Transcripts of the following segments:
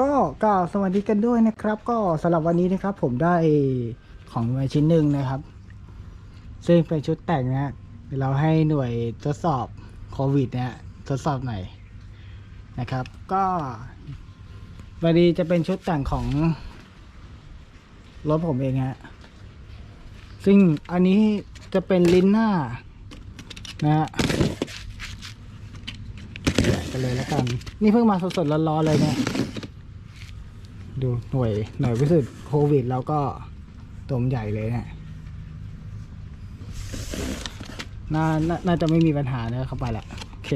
ก็กล่าวสวัสดีกันด้วยนะครับ ก็สำหรับวันนี้นะครับผมได้ของมาชิ้นหนึ่งนะครับ ซึ่งเป็นชุดแต่งนะฮะเราให้หน่วยทดสอบโควิดเนี่ยทดสอบหน่อยนะครับ ก็วันนี้จะเป็นชุดแต่งของรถผมเองฮะซึ่งอันนี้จะเป็นลิ้นหน้านะฮะกะกันเลยแล้วกัน นี่เพิ่งมาสดๆร้อนๆเลยเนี่ย ดูหน่วยหน่วยวิสุทธ์โควิด แล้วก็ตัวมนใหญ่เลยเนี่ยนานาน่าจะไม่มีปัญหาเนอะเข้าไปแหละโอเค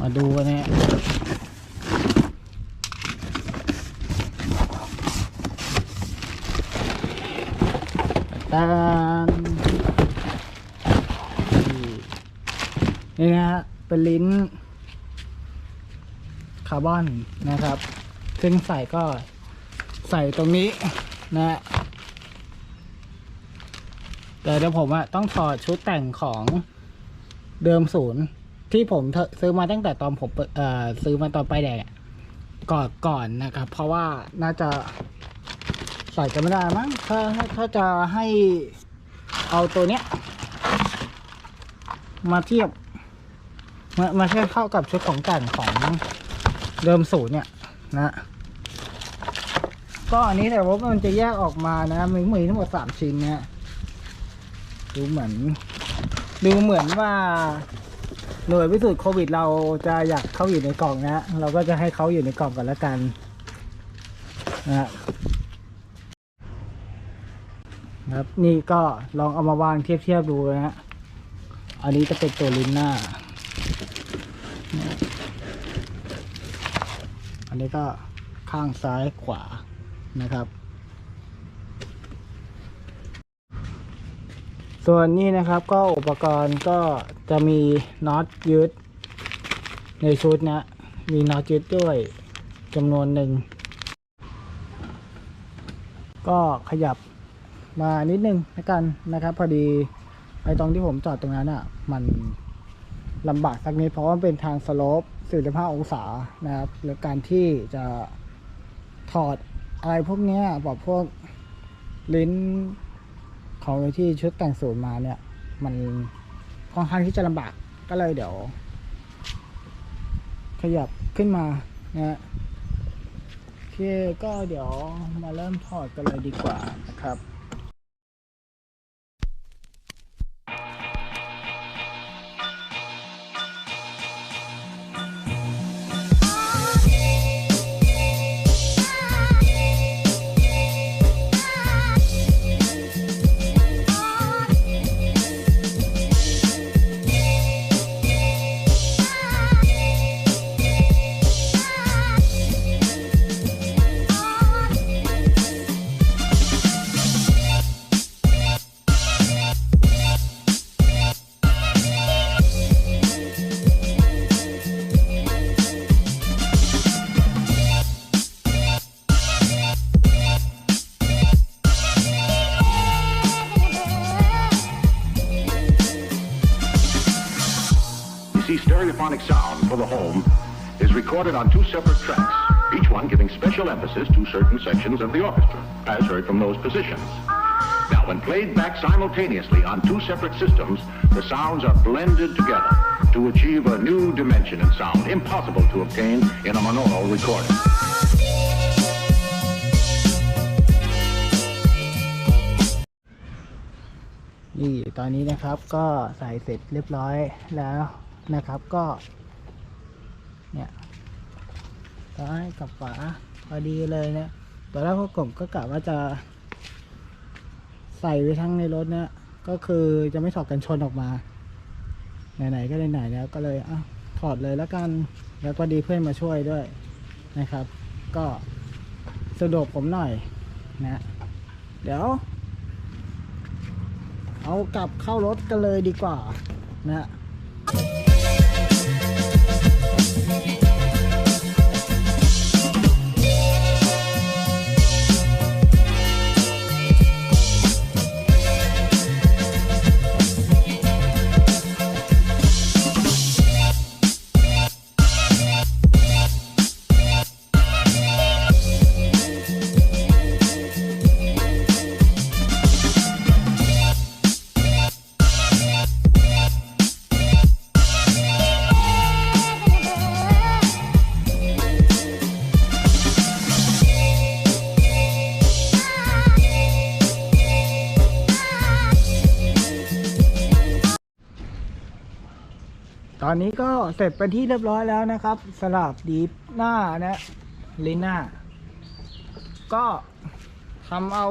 มาดูกันเนี่ยตานนี่นะฮะเป็นลิ้นาร์บอนนะครับ ซึ่งใส่ก็ใส่ตรงนี้นะแต่เดี๋ยวผมอะต้องถอดชุดแต่งของเดิมศูนย์ที่ผมเทซื้อมาตั้งแต่ตอนผมเอ่อซื้อมาตอนป้ายแดงอะก่อนก่อนนะครับ เพราะว่าน่าจะใส่กันไม่ได้มั้งถ้าถ้าจะให้เอาตัวเนี้ย มาเทียบ มามาเทียบเข้ากับชุดของแต่งของ เดิมศูนย์เนี่ยนะก็อันนี้แต่ว่ามันจะแยกออกมานะมีมีทั้งหมดสามชิ้นเนี่ยดูเหมือน ดูเหมือนว่าหน่วยพิสูจน์โควิดเราจะอยากเข้าอยู่ในกล่องนะ เราก็จะให้เขาอยู่ในกล่องก่อนแล้วกันนะนะครับนี่ก็ลองเอามาวางเทียบเทียบดูนะฮะอันนี้จะเป็นตัวลิ้นหน้า อันนี้ก็ข้างซ้ายขวานะครับ ส่วนนี้นะครับก็อุปกรณ์ก็จะมีน็อตยึดในชุดนะมีน็อตยึดด้วยจำนวนหนึ่ง ก็ขยับมานิดนึงแล้วกันนะครับพอดีไอ้ตรงที่ผมจอดตรงนั้นอะ มันลำบากสักนิดเพราะว่าเป็นทางสโลป 45 องศานะครับแล้วการที่จะถอดอะไรพวกนี้แบบพวกลิ้นของที่ชุดแต่งสูตรมาเนี่ย มันค่อนข้างที่จะลำบากก็เลยเดี๋ยว ขยับขึ้นมานะโอเคก็เดี๋ยวมาเริ่มถอดกันเลยดีกว่านะครับ You see, stereophonic sound for the home is recorded on two separate tracks, each one giving special emphasis to certain sections of the orchestra, as heard from those positions. Now, when played back simultaneously on two separate systems, the sounds are blended together to achieve a new dimension in sound impossible to obtain in a monaural recording. นี่ตอนนี้นะครับก็ใส่เสร็จเรียบร้อยแล้ว นะครับก็เนี่ยซ้ายกับฝาพอดีเลยเนี่ยตอนแรกพวกผมก็กะว่าจะ ใส่ไว้ทั้งในรถเนี่ยก็คือจะไม่ถอดกันชนออกมา ไหนๆก็ไหนๆแล้วก็เลยอะถอดเลยแล้วกัน แล้วก็ดีเพื่อนมาช่วยด้วยนะครับ ก็สะดวกผมหน่อยนะเดี๋ยว เอากลับเข้ารถกันเลยดีกว่านะ ตอนนี้ก็เสร็จเป็นที่เรียบร้อยแล้วนะครับสลับดีฟหน้านะลิ้นหน้า ก็ทำเอา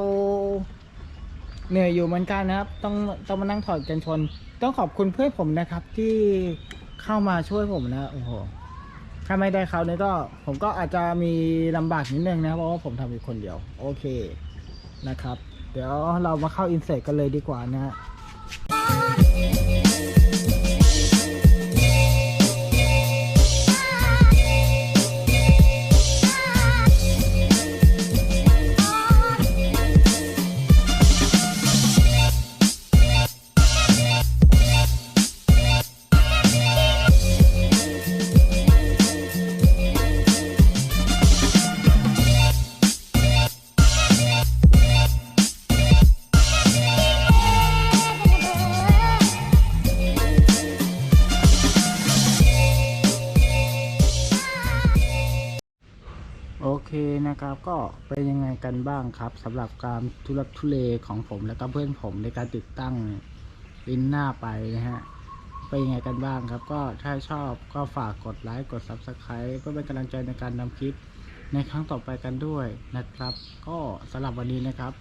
เหนื่อยอยู่เหมือนกันนะครับ ต้องต้องมานั่งถอดกันชน ต้องขอบคุณเพื่อนผมนะครับ ที่เข้ามาช่วยผมนะโอ้โหถ้าไม่ได้เขาเนี่ยก็ ผมก็อาจจะมีลำบากนิดนึงนะเพราะว่าผมทำอยู่คนเดียว โอเคนะครับ เดี๋ยวเรามาเข้าอินเสิร์ตกันเลยดีกว่านะฮะ นะครับ ก็เป็นยังไงกันบ้างครับสำหรับการทุลักทุเลของผมและก็เพื่อนผมในการติดตั้งลิ้นหน้าไปนะฮะเป็นยังไงกันบ้างครับ ก็ถ้าชอบก็ฝากกดไลค์กด Subscribe เพื่อเป็นกำลังใจในการนำคลิปในครั้งต่อไปกันด้วยนะครับ ก็สำหรับวันนี้นะครับ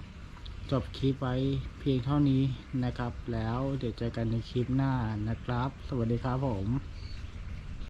จบคลิปไว้เพียงเท่านี้นะครับ แล้วเดี๋ยวเจอกันในคลิปหน้านะครับ สวัสดีครับผม